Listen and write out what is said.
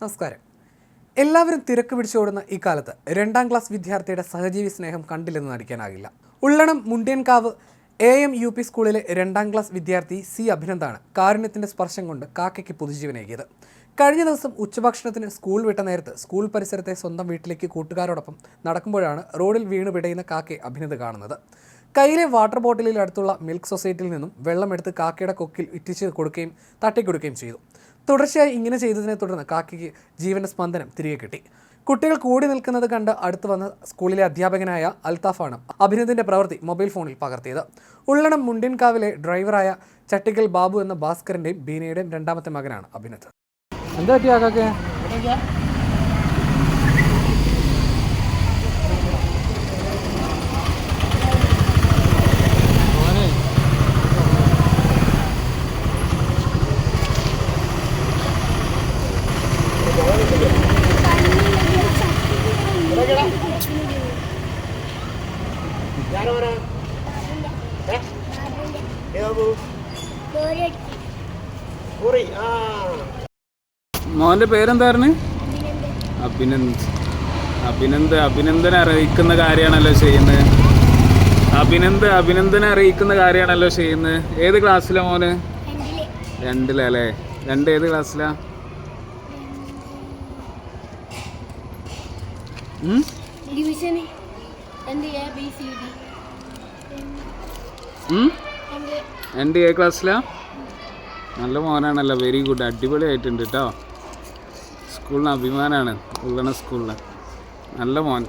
നമസ്കാരം. എല്ലാവരും തിരക്ക് പിടിച്ചോടുന്ന ഈ കാലത്ത് രണ്ടാം ക്ലാസ് വിദ്യാർത്ഥിയുടെ സഹജീവി സ്നേഹം കണ്ടില്ലെന്ന് നടിക്കാനാകില്ല. Ullanam Mundiyankavu A M U P സ്കൂളിലെ രണ്ടാം ക്ലാസ് വിദ്യാർത്ഥി സി അഭിനന്ദാണ് കാരുണ്യത്തിന്റെ സ്പർശം കൊണ്ട് കാക്കയ്ക്ക് പുതുജീവനേകിയത്. കഴിഞ്ഞ ദിവസം ഉച്ചഭക്ഷണത്തിന് സ്കൂൾ വിട്ട നേരത്ത് സ്കൂൾ പരിസരത്തെ സ്വന്തം വീട്ടിലേക്ക് കൂട്ടുകാരോടൊപ്പം നടക്കുമ്പോഴാണ് റോഡിൽ വീണ് പിടയുന്ന കാക്കയെ അഭിനന്ദ് കാണുന്നത്. കയ്യിലെ വാട്ടർ ബോട്ടിലിൽ അടുത്തുള്ള മിൽക്ക് സൊസൈറ്റിയിൽ നിന്നും വെള്ളമെടുത്ത് കാക്കയുടെ കൊക്കിൽ ഇറ്റിച്ച് കൊടുക്കുകയും തട്ടിക്കൊടുക്കുകയും ചെയ്തു. തുടർച്ചയായി ഇങ്ങനെ ചെയ്തതിനെ തുടർന്ന് കാക്കയ്ക്ക് ജീവന്റെ സ്പന്ദനം തിരികെ കിട്ടി. കുട്ടികൾ കൂടി നിൽക്കുന്നത് കണ്ട് അടുത്ത് വന്ന സ്കൂളിലെ അധ്യാപകനായ അൽത്താഫാണ് അഭിനന്ദിന്റെ പ്രവൃത്തി മൊബൈൽ ഫോണിൽ പകർത്തിയത്. ഉള്ളണം മുണ്ടിൻകാവിലെ ഡ്രൈവറായ ചട്ടിക്കൽ ബാബു എന്ന ഭാസ്കരന്റെയും ബീനയുടെയും രണ്ടാമത്തെ മകനാണ് അഭിനന്ദ്. എന്താ പറ്റിയ മോന്റെ പേരെന്തായിരുന്നു? അഭിനന്ദ്. അഭിനന്ദ് അഭിനന്ദനെ അറിയിക്കുന്ന കാര്യമാണല്ലോ ചെയ്യുന്നത്. അഭിനന്ദ് അഭിനന്ദനെ അറിയിക്കുന്ന കാര്യമാണല്ലോ ചെയ്യുന്നത്. ഏത് ക്ലാസ്സിലാ മോന്? രണ്ടിലല്ലേ രണ്ട് ഏത് ക്ലാസ്സിലാ എന്ത് എ ബി സി ഡി രണ്ട് ഏ ക്ലാസ്സിലാ നല്ല മോനാണല്ലോ വെരി ഗുഡ് അടിപൊളിയായിട്ടുണ്ട് കേട്ടോ സ്കൂളിന് അഭിമാനമാണ് ഉള്ളണ സ്കൂളിന് നല്ല മോൻ.